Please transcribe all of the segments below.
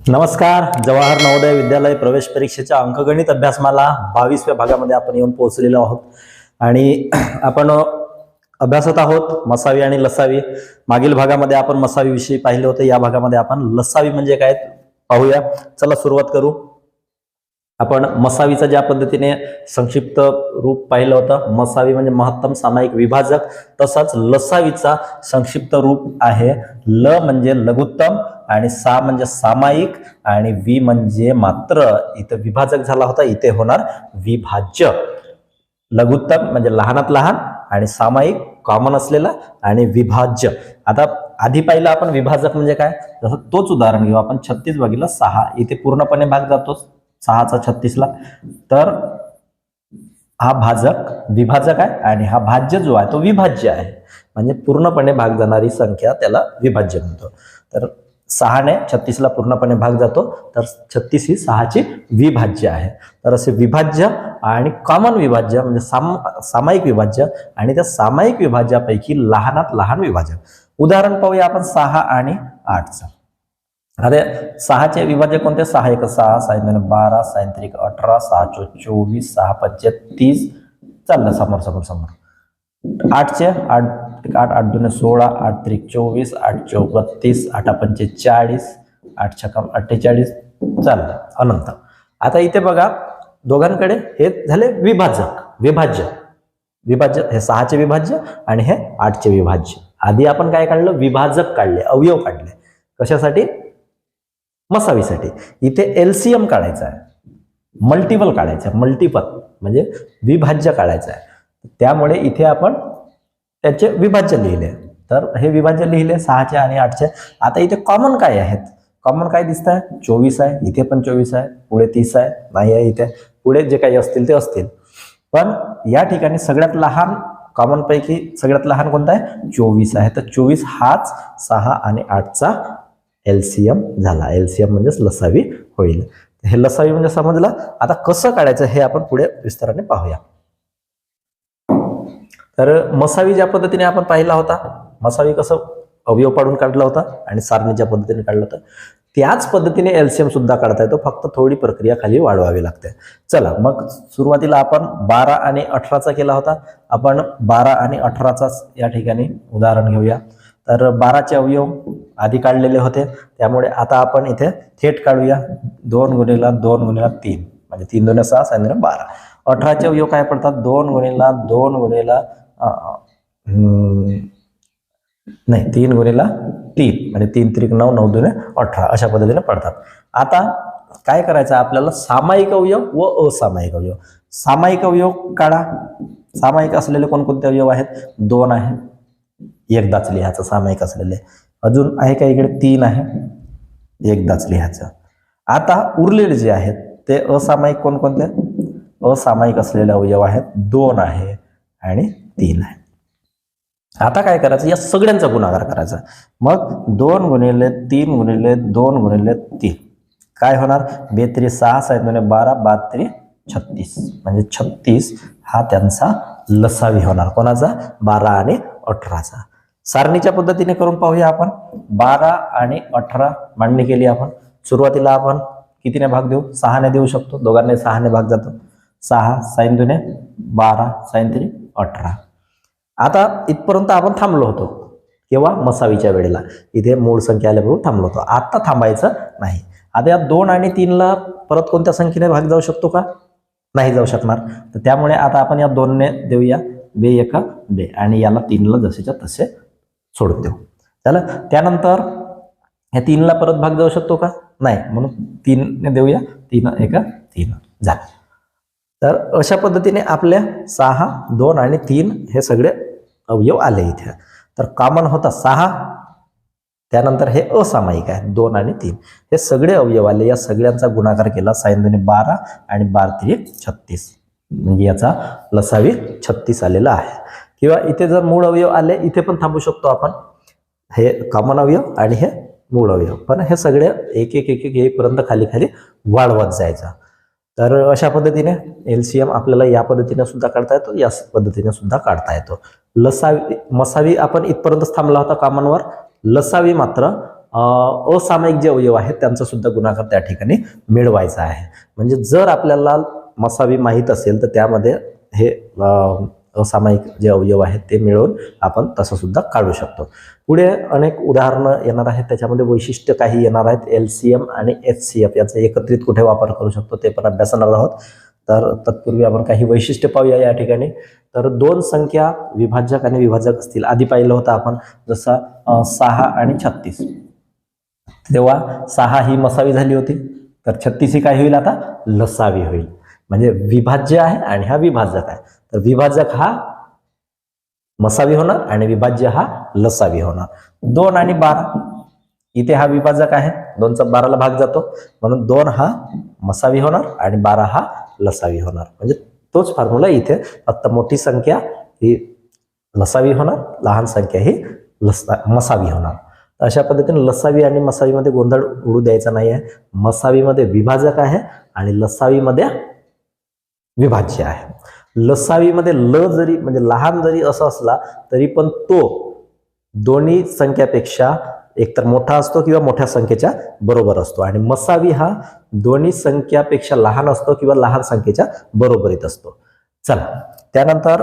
नमस्कार जवाहर नवोदय विद्यालय प्रवेश परीक्षेच्या अंकगणित अभ्यासमाला बावीसव्या भागामध्ये आपण येऊन पोहोचलेलो आहोत. आणि आपण अभ्यासत आहोत मसावी आणि लसावी. मागील भागामध्ये आपण मसावी विषयी पाहिले होते या भागामध्ये आपण लसावी म्हणजे काय पाहूया. चला सुरुवात करू. आपण मसावीचा ज्या पद्धतीने संक्षिप्त रूप पाहिलं होतं मसावी म्हणजे महत्तम सामायिक विभाजक तसाच लसावीचा संक्षिप्त रूप आहे. ल म्हणजे लघुत्तम आणि सा म्हणजे सामायिक आणि वि म्हणजे मात्र. इथं विभाजक झाला होता इथे होणार विभाज्य. लघुत्तम म्हणजे लहानात लहान आणि सामायिक कॉमन असलेला आणि विभाज्य. आता आधी पाहिलं आपण विभाजक म्हणजे काय? जसं तोच उदाहरण घेऊ. आपण छत्तीस भागीला सहा. इथे पूर्णपणे भाग जातो सहाचा छत्तीसला. तर हा भाजक विभाजक आहे आणि हा भाज्य जो आहे तो विभाज्य आहे. म्हणजे पूर्णपणे भाग जाणारी संख्या त्याला विभाज्य म्हणतो. तर सहाने छत्तीसला पूर्णपणे भाग जातो. तर छत्तीस ही सहाची विभाज्य आहे. तर असे विभाज्य आणि कॉमन विभाज्य म्हणजे साम सामायिक विभाज्य आणि त्या सामायिक विभाज्यापैकी लहानात लहान विभाजक उदाहरण पाहूया आपण सहा आणि आठचं. अरे सहाचे विभाज्य कोणते? सहा एक सहा सायन बारा सायंत्रिक अठरा सहा चो चोवीस सहा पंचे तीस. चाललं समोर समोर समोर. आठचे आठ आठ आठ आठ दोन सोळा आठ त्रिक चोवीस आठ चौ बत्तीस आठा पंचे चाळीस आठ छकम अठ्ठेचाळीस. चाललं अनंत. आता इथे बघा दोघांकडे हे झाले विभाजक विभाज्य. विभाज्य हे सहाचे विभाज्य आणि हे आठचे विभाज्य. आधी आपण काय काढलं? विभाजक काढले अवयव काढले. कशासाठी? मसावीसाठी. इथे एलसीएम काढायचा आहे. मल्टिपल काढायचं आहे. मल्टिपल म्हणजे विभाज्य काढायचं आहे. त्यामुळे इथे आपण त्याचे विभाज्य लिहिले. तर हे विभाज्य लिहिले सहाचे आणि आठचे. आता इथे कॉमन काय आहेत? कॉमन काय दिसत आहे चोवीस आहे. इथे पण चोवीस आहे. पुढे तीस आहे. नाही आहे इथे. पुढे जे काही असतील ते असतील. पण या ठिकाणी सगळ्यात लहान कॉमन पैकी सगळ्यात लहान कोणता आहे? चोवीस आहे. तर चोवीस हाच सहा आणि आठचा एलसीएम झाला. एलसीएम म्हणजेच लसावी होईल. हे लसावी म्हणजे समजलं? आता कसं काढायचं हे आपण पुढे विस्ताराने पाहूया. तर मसावी ज्या पद्धतीने आपण पाहिला होता मसावी कसं अवयव पाडून काढला होता आणि सारणी ज्या पद्धतीने काढलं होतं त्याच पद्धतीने एलसीएम सुद्धा काढता येतो. फक्त थोडी प्रक्रिया खाली वाढवावी लागते. चला मग सुरुवातीला आपण बारा आणि अठराचा केला होता. आपण बारा आणि अठराचाच या ठिकाणी उदाहरण घेऊया. तर बाराचे अवयव आधी काढलेले होते. त्यामुळे आता आपण इथे थेट काढूया. दोन गुणेला दोन गुणेला तीन. म्हणजे तीन दोन सहा सहा बारा. अठराचे अवयव काय पडतात? दोन गुणेला दोन गुणेला नाही तीन गुन्हेला तीन म्हणजे तीन त्रिक नऊ नऊ दोन अठरा अशा पद्धतीने पडतात. आता काय करायचं? आपल्याला सामायिक अवयव व असामायिक अवयव. सामायिक अवयव काढा. सामायिक असलेले कोणकोणते अवयव आहेत? दोन आहे. एकदाच लिहायचं सामायिक असलेले. अजून आहे का इकडे? तीन आहे. एकदाच लिहायचं. आता उरलेले जे आहेत ते असामायिक कोणकोणते? असामायिक असलेले अवयव आहेत. दोन आहे आणि तीन आहे. आता काय करायचं? या सगळ्यांचा गुणाकार करायचा. मग दोन गुणिले तीन गुणिले दोन गुणिले तीन. काय होणार? बेत्री सहा सात दोन बारा बात्री छत्तीस. म्हणजे छत्तीस हा त्यांचा लसावी होणार. कोणाचा? बारा आणि अठराचा. सारणीच्या पद्धतीने करून पाहूया आपण. बारा आणि अठरा मांडणी केली आपण. सुरुवातीला आपण कितीने भाग देऊ? सहाने देऊ शकतो. दोघांनी सहाने भाग जातो. सहा साईन दुने बारा साईन तरी अठरा. आता इथपर्यंत आपण थांबलो होतो. किंवा मसावीच्या वेळेला. इथे मूळ संख्या आल्याबरोबर थांबलो होतो. आत्ता थांबायचं नाही. आता या दोन आणि तीनला परत कोणत्या संख्येने भाग जाऊ शकतो का? नाही जाऊ शकणार. तर त्यामुळे आता आपण या दोनने देऊया. बे एका बे. आणि याला तीनला जसेच्या तसे सोडून देऊ. झालं? त्यानंतर या तीनला परत भाग जाऊ शकतो का? नाही. म्हणून तीनने देऊया. तीन एका तीन. झालं. तर अशा पद्धतीने आपल्या सहा दोन आणि तीन हे सगळे अवयव आले इथे. तर कॉमन होता सहा त्यानंतर हे असामायिक आहे दोन आणि तीन. हे सगळे अवयव आले या सगळ्यांचा गुणाकार केला साईन दोन्ही बारा आणि बार तिरी छत्तीस. म्हणजे याचा लसावी छत्तीस आलेला आहे. किंवा इथे जर मूळ अवयव आले इथे पण थांबू शकतो आपण. हे कॉमन अवयव आणि हे मूळ अवयव. पण हे सगळे एक एक एक एक येईपर्यंत खाली खाली वाढवत जायचं. तर अशा पद्धतीने एल सी एम आपल्याला या पद्धतीने सुद्धा काढता येतो या पद्धतीने सुद्धा काढता येतो. लसावी मसावी आपण इथपर्यंतच थांबला होता कामांवर. लसावी मात्र असामायिक जे अवयव आहेत त्यांचा सुद्धा गुणाकार त्या ठिकाणी मिळवायचा आहे. म्हणजे जर आपल्याला मसावी माहीत असेल तर त्यामध्ये हे असामायिक जे अवयव आहेत ते मिळवून आपण तसं सुद्धा काढू शकतो. पुढे अनेक उदाहरणं येणार आहेत. त्याच्यामध्ये वैशिष्ट्य काही येणार आहेत. एल सी एम आणि एच सी एफ याचा एकत्रित कुठे वापर करू शकतो ते पण अभ्यासणार आहोत. तर तत्पूर्वी आपण काही वैशिष्ट्य पाहूया या ठिकाणी. तर दोन संख्या विभाजक आणि विभाजक असतील. आधी पाहिलं होतं आपण जसं सहा आणि छत्तीस. तेव्हा सहा ही मसावी झाली होती. तर छत्तीस ही काय होईल आता? लसावी होईल. म्हणजे विभाज्य आहे आणि हा विभाजक आहे. तर विभाजक हा मसावी होणार आणि विभाज्य हा लसावी होणार. दोन आणि बारा. इथे हा विभाजक आहे. दोनचा बाराला भाग जातो. म्हणून दोन हा मसावी होणार आणि बारा हा लसावी होणार. म्हणजे तोच फॉर्म्युला इथे फक्त मोठी संख्या ही लसावी होणार लहान संख्या ही लसा मसावी होणार. तर अशा पद्धतीने लसावी आणि मसावीमध्ये गोंधळ उडू द्यायचा नाही आहे मसावीमध्ये विभाजक आहे आणि लसावीमध्ये विभाज्य आहे. लसावीमध्ये ल जरी म्हणजे लहान जरी असं असला तरी पण तो दोन्ही संख्यापेक्षा एकतर मोठा असतो किंवा मोठ्या संख्येच्या बरोबर असतो. आणि मसावी हा दोन्ही संख्यापेक्षा लहान असतो किंवा लहान संख्येच्या बरोबरीत असतो. चला त्यानंतर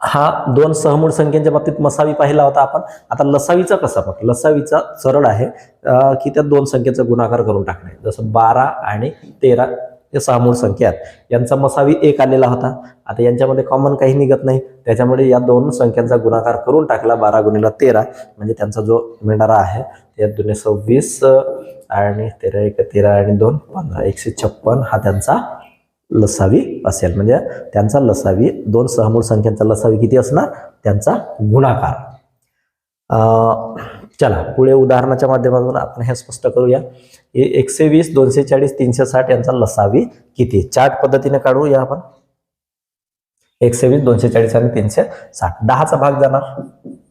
हा दोन सहमूळ संख्येच्या बाबतीत मसावी पाहिला होता आपण. आता लसावीचा कसा बघ लसावीचा सरळ आहे की त्या दोन संख्येचा गुणाकार करून टाकणे जसं बारा आणि तेरा हे सहमूळ संख्या आहेत यांचा मसावी एक आलेला होता. आता यांच्यामध्ये कॉमन काही निघत नाही. त्याच्यामुळे या दोन संख्यांचा गुणाकार करून टाकला बारा गुणीला तेरा. म्हणजे त्यांचा जो मिळणारा आहे या दोन्ही सव्वीस आणि तेरा एक तेरा आणि दोन पंधरा. एकशे छप्पन हा त्यांचा लसावी असेल. म्हणजे त्यांचा लसावी दोन सहमूळ संख्यांचा लसावी किती असणार? त्यांचा गुणाकार. चला पुढे उदाहरणाच्या माध्यमातून आपण हे स्पष्ट करूया. एकशे वीस दोनशे चाळीस तीनशे साठ यांचा लसावी किती? चार्ट पद्धतीने काढूया आपण. एकशे वीस दोनशे चाळीस आणि तीनशे साठ. दहाचा भाग जाणार.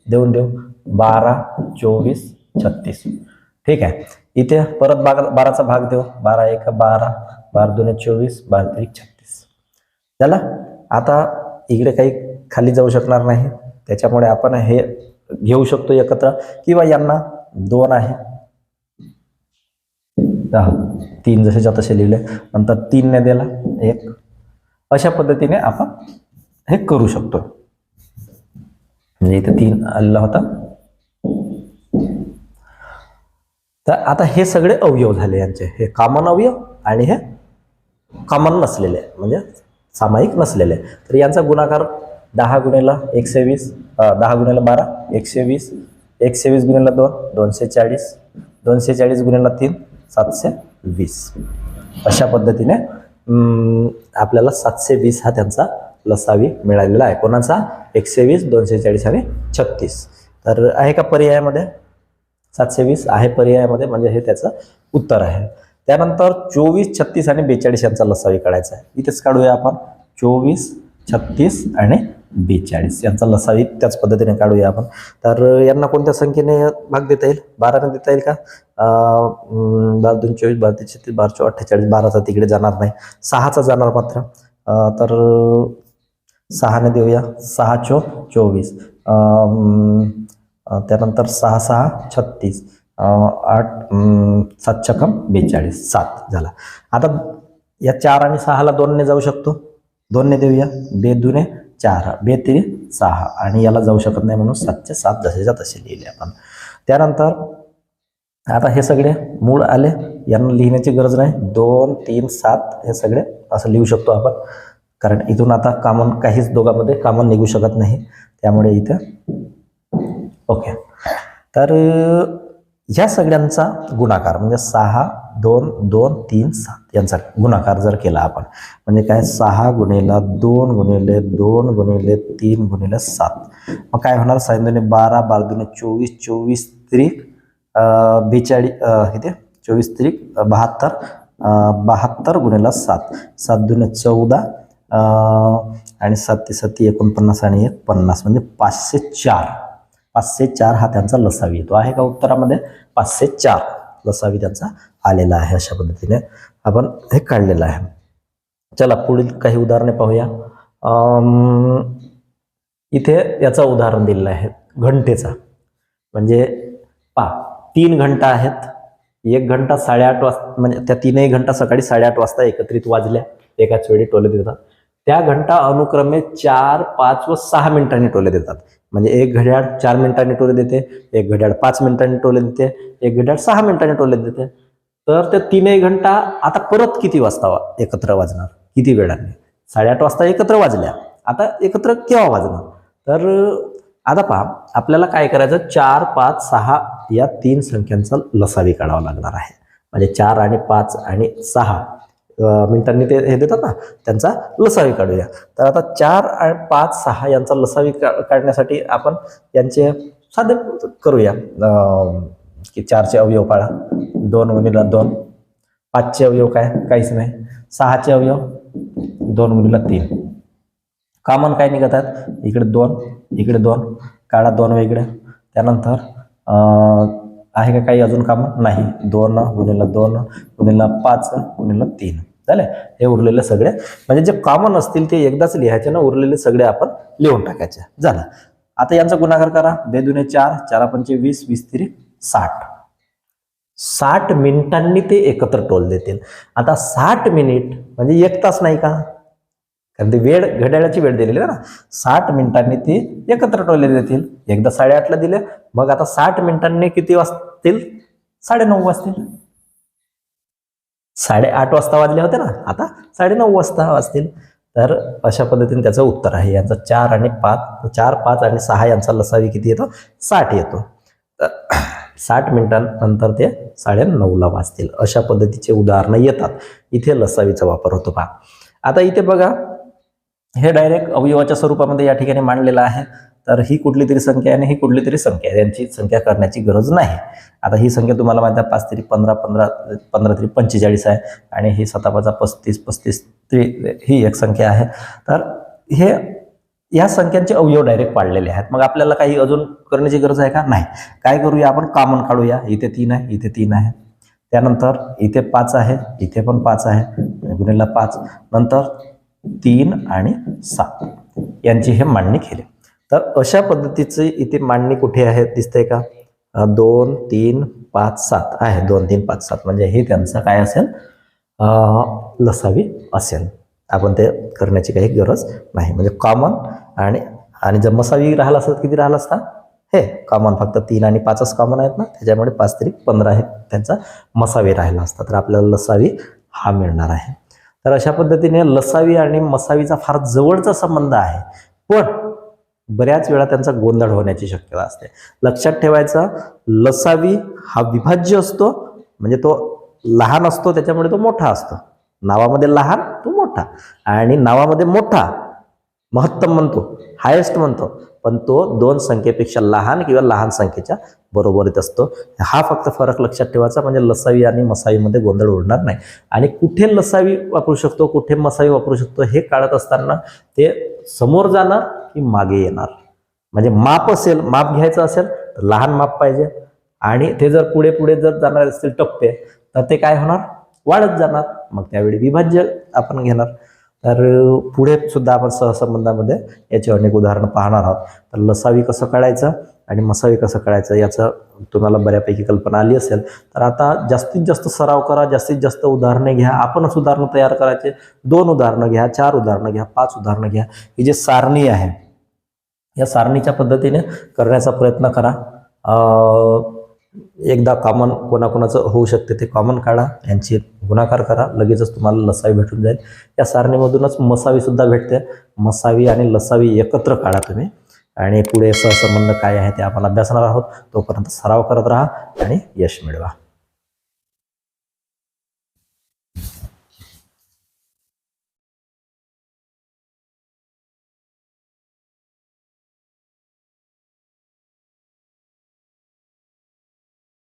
देऊन देऊ. बारा चोवीस छत्तीस. ठीक आहे. इथे परत बारा बाराचा भाग देऊ. बारा एक बारा बारा दोन चोवीस बारा त्रिक छत्तीस. झाला आता इकडे काही खाली जाऊ शकणार नाही. त्याच्यामुळे आपण हे घेऊ शकतो एकत्र किंवा यांना दोन आहे. दहा. तीन जसेच्या तसे लिहिले नंतर तीनने दिला एक. अशा पद्धतीने आपण हे करू शकतो. म्हणजे इथे तीन आलेला होता. तर आता हे सगळे अवयव झाले यांचे. हे कॉमन अवयव आणि हे कॉमन नसलेले म्हणजे सामायिक नसलेले. तर यांचा गुणाकार दहा गुणेला एकशे वीस दहा गुणिला बारा एकशे वीस. एकशे वीस गुणिला दोन दोनशे चाळीस. दोनशे चाळीस गुणिला तीन सातशे वीस. अशा पद्धतीने आपल्याला सातशे वीस हा त्यांचा लसावी मिळालेला आहे. कोणाचा? एकशे वीस दोनशे चाळीस आणि छत्तीस. तर आहे का पर्यायामध्ये? सातशे वीस आहे पर्यायामध्ये म्हणजे हे त्याचं उत्तर आहे. त्यानंतर चोवीस छत्तीस आणि बेचाळीस यांचा लसावी काढायचा आहे. इथेच काढूया आपण. चोवीस छत्तीस आणि बेचाळीस यांचा लसावी त्याच पद्धतीने काढूया आपण. तर यांना कोणत्या संख्येने भाग देता येईल? बाराने देता येईल का? बारा दोन चोवीस बारा ते छत्तीस बारा अठ्ठेचाळीस बाराचा तिकडे जाणार नाही. सहाचा जाणार मात्र. तर सहाने देऊया. सहा चो चोवीस. त्यानंतर सहा सहा छत्तीस. आठ सात छकम बेचाळीस सात झाला. आता या चार आणि सहाला दोनने जाऊ शकतो. दोनने देऊया. बे दुने चार बे तिने सहा आणि याला जाऊ शकत नाही म्हणून सातचे सात जसेच्या तसे लिहिले आपण. त्यानंतर आता हे सगळे मूळ आले. यांना लिहिण्याची गरज नाही. दोन तीन सात हे सगळे असं लिहू शकतो आपण. कारण इथून आता कामन काहीच दोघांमध्ये कामन निघू शकत नाही. त्यामुळे इथं ओके. तर ह्या सगळ्यांचा गुणाकार म्हणजे सहा दोन दोन तीन सात यांचा गुणाकार जर केला आपण म्हणजे काय? सहा गुणिला दोन गुणिले दोन गुणिले तीन गुणिले सात. मग काय होणार? साईन बारा बारा दोन चोवीस चोवीस त्रिक बेचाळीस किती चोवीस त्रिक बहात्तर बहात्तर गुणिला सात. सात दुने चौदा आणि सात ते सत्ती एकोणपन्नास आणि एक पन्नास म्हणजे पाचशे चार. पाचशे चार हा त्यांचा लसावी येतो. आहे का उत्तरामध्ये? पाचशे चार लसावी त्यांचा आलेला आहे अशा पद्धतीने. आपण हे काढलेलं आहे. चला पुढील काही उदाहरणे पाहूया. इथे याचा उदाहरण दिलेलं आहे. घंटेचा. म्हणजे पा तीन घंटा आहेत. एक घंटा साडेआठ वाजता म्हणजे त्या तीनही घंटा सकाळी साडेआठ वाजता एकत्रित वाजल्या. एकाच वेळी टोले देतात. त्या घंटा अनुक्रमे चार पाच व सहा मिनिटांनी टोले देतात. म्हणजे एक घड्याळ चार मिनिटांनी टोले देते एक घड्याळ पाच मिनिटांनी टोले देते एक घड्याळ सहा मिनिटांनी टोले देते. तर ते तीनही घंटा आता परत किती वाजता वा- एकत्र वाजणार? किती वेळाने? साडेआठ वाजता एकत्र वाजल्या. आता एकत्र केव्हा वाजणार? तर आता पहा आपल्याला काय करायचं? चार पाच सहा या तीन संख्यांचा लसावी काढावा लागणार आहे. म्हणजे चार आणि पाच आणि सहा मिनिटांनी ते हे देतात ना त्यांचा लसावी काढूया. तर आता चार आणि पाच सहा यांचा लसावी का- काढण्यासाठी आपण यांचे साधे करूया. की चारचे अवयव काढा दोन गुणीला दोन पाचचे अवयव काय? काहीच नाही. सहाचे अवयव दोन गुणीला तीन. कामन काय निघतात इकडे दोन इकडे दोन. काढा दोन वेगळे. त्यानंतर आहे का काही अजून कामं? नाही. दोन गुणिला दोन गुणिला पाच गुणिला तीन. झाले हे उरलेले सगळे. म्हणजे जे कॉमन असतील ते एकदाच लिहायचे ना उरलेले सगळे आपण लिहून टाकायचे. झालं. आता यांचा गुणाकार करा. बेदुने चार चारा पंचे वीस वीस तिरी साठ. साठ मिनिटांनी ते एकत्र टोल देतील. आता साठ मिनिट म्हणजे एक तास नाही का? कारण ते वेळ घड्याळाची वेळ दिलेली आहे ना. साठ मिनिटांनी ती एकत्र टोले देतील एकदा साडेआठला दिले मग आता साठ मिनिटांनी किती वाजतील? साडेनऊ वाजतील. साडेआठ वाजता वाजले होते ना. आता साडेनऊ वाजता वाजतील. तर अशा पद्धतीने त्याचं उत्तर आहे. यांचा चार आणि पाच चार पाच आणि सहा यांचा लसावी किती येतो? साठ येतो. तर साठ मिनिटांनंतर ते साडेनऊला वाजतील. अशा पद्धतीचे उदाहरणं येतात. इथे लसावीचा वापर होतो पहा. आता इथे बघा. हे डायरेक्ट अवयवाच्या स्वरूपामध्ये या ठिकाणी मांडलेलं आहे. तर ही कुठली तरी संख्या आहे आणि ही कुठली तरी संख्या आहे. यांची संख्या करण्याची गरज नाही. आता ही संख्या तुम्हाला माहिती आहे पाच तरी पंधरा पंधरा पंधरा तरी पंचेचाळीस आहे. आणि ही सतापाचा पस्तीस पस्तीस तरी ही एक संख्या आहे. तर हे या संख्यांचे अवयव डायरेक्ट पाडलेले आहेत. मग आपल्याला काही अजून करण्याची गरज आहे का? नाही. काय करूया आपण? कॉमन काढूया. इथे तीन आहे इथे तीन आहे. त्यानंतर इथे पाच आहे इथे पण पाच आहे. गुन्हेला पाच. नंतर तीन आणि सात. यांची हे मांडणी केली. तर अशा पद्धतीची इथे मांडणी कुठे आहे दिसतंय का? दोन तीन पाच सात आहे. दोन तीन पाच सात म्हणजे हे त्यांचं काय असेल? लसावी असेल. आपण ते करण्याची काही गरज नाही. म्हणजे कॉमन आणि आणि जर मसावी राहिला असतात किती राहिला असता? हे कॉमन फक्त तीन आणि पाचच कॉमन आहेत ना? त्याच्यामुळे पाच तरी पंधरा हे त्यांचा मसावी राहिला असता. तर आपल्याला लसावी हा मिळणार आहे. तर अशा पद्धतीने लसावी आणि मसावीचा फार जवळचा संबंध आहे. पण बऱ्याच वेळा त्यांचा गोंधळ होण्याची शक्यता असते. लक्षात ठेवायचं लसावी हा विभाज्य असतो म्हणजे तो लहान असतो त्याच्यामुळे तो मोठा असतो. नावामध्ये लहान तो मोठा. आणि नावामध्ये मोठा महत्तम म्हणतो हायेस्ट म्हणतो. पण तो दोन संख्येपेक्षा लहान किंवा लहान संख्येच्या बरोबरीत असतो. हा फक्त फरक लक्षात ठेवायचा म्हणजे लसावी आणि मसावीमध्ये गोंधळ उडणार नाही. आणि कुठे लसावी वापरू शकतो कुठे मसावी वापरू शकतो हे काढत असताना ते समोर जाणार की मागे येणार. म्हणजे माप असेल माप घ्यायचं असेल तर लहान माप पाहिजे. आणि ते जर पुढे पुढे जर जाणार असतील टप्पे तर ते काय होणार? वाढत जाणार. मग त्यावेळी विभाज्य आपण घेणार. तर पुढे सुद्धा आपण सहसंबंधामध्ये याची अनेक उदाहरणं पाहणार आहोत. तर लसावी कसं काढायचं आणि मसावी कसं काढायचं याचं तुम्हाला बऱ्यापैकी कल्पना आली असेल. तर आता जास्तीत जास्त सराव करा जास्तीत जास्त उदाहरणे घ्या. आपणच उदाहरणं तयार करायचे. दोन उदाहरणं घ्या चार उदाहरणं घ्या पाच उदाहरणं घ्या. ही जे सारणी आहे या सारणीच्या पद्धतीने करण्याचा प्रयत्न करा. एकदा कॉमन कोणाकोणाचं होऊ शकते ते कॉमन काढा. यांची गुणाकार करा लगेचच तुम्हाला लसावी भेटून जाईल. या सारणीमधूनच मसावीसुद्धा भेटते. मसावी आणि लसावी एकत्र काढा तुम्ही. आणि पुढे सहसंबंध काय आहे ते आपण अभ्यासणार आहोत. तोपर्यंत सराव करत राहा आणि यश मिळवा.